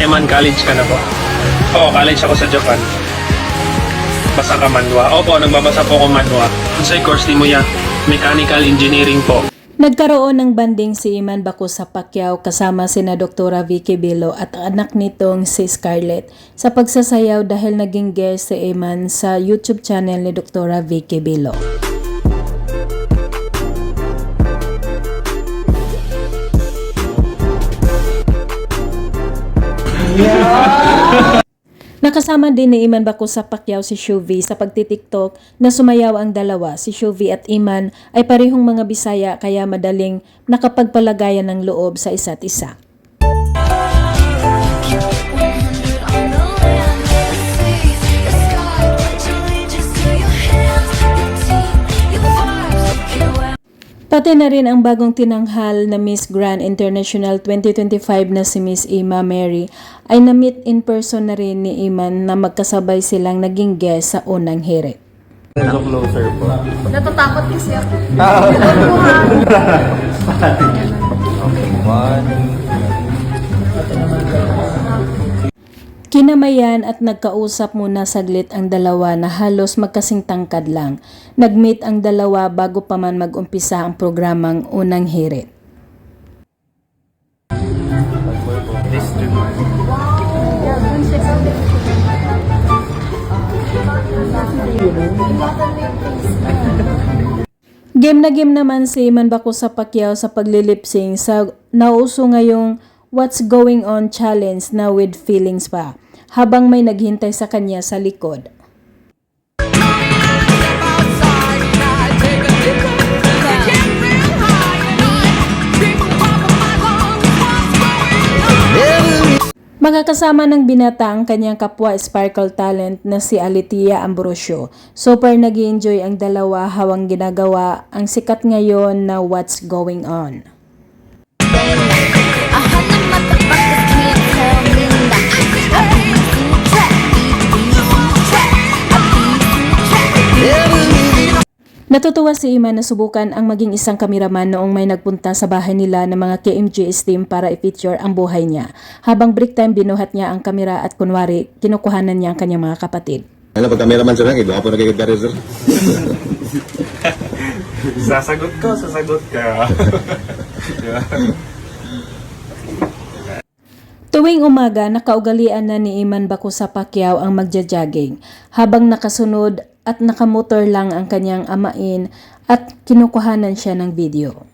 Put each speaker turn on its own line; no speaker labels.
Eman, college ka na po? Oo, college ako sa Japan. Basa ka manwa? Opo, nagbabasa po ako manwa. Sa course ni mo ya, mechanical engineering po.
Nagkaroon ng banding si Iman Baco sa Pacquiao kasama sina Dr. Vicky Bilo at anak nitong si Scarlett sa pagsasayaw dahil naging guest si Iman sa YouTube channel ni Dr. Vicky Bilo. Nakasama din ni Iman Baco sa Pacquiao si Shuvi sa pagtitiktok na sumayaw ang dalawa. Si Shuvi at Iman ay parehong mga Bisaya kaya madaling nakapagpalagayan ng loob sa isa't isa. Pati na rin ang bagong tinanghal na Miss Grand International 2025 na si Miss Ima Mary ay na-meet in person na rin ni Iman na magkasabay silang naging guest sa unang hirit.
Medyo closer po.
Natatakot kasi ako.
One.
Kinamayan at nagkausap muna saglit ang dalawa na halos magkasing tangkad lang. Nag-meet ang dalawa bago pa man mag-umpisa ang programang unang hirit. Game na game naman si Iman Baco sa Pacquiao sa paglilipsing sa nauso ngayong What's Going On Challenge na with feelings pa habang may naghintay sa kanya sa likod. Makakasama ng binata ang kanyang kapwa sparkle talent na si Alitia Ambrosio. Super nag enjoy ang dalawa hawang ginagawa ang sikat ngayon na What's Going On. Natutuwa si Iman na subukan ang maging isang kameraman noong may nagpunta sa bahay nila ng mga KMGS team para i-feature ang buhay niya. Habang break time, binuhat niya ang kamera at kunwari, kinukuhanan niya ang kanyang mga kapatid.
Ano pag cameraman sir, ito ako nagkikagari sir.
Sasagot ko, sasagot ka.
Tuwing umaga, nakaugalian na ni Iman Baco sa Pacquiao ang magja-jogging habang nakasunod at nakamotor lang ang kanyang amain at kinukuhanan siya ng video.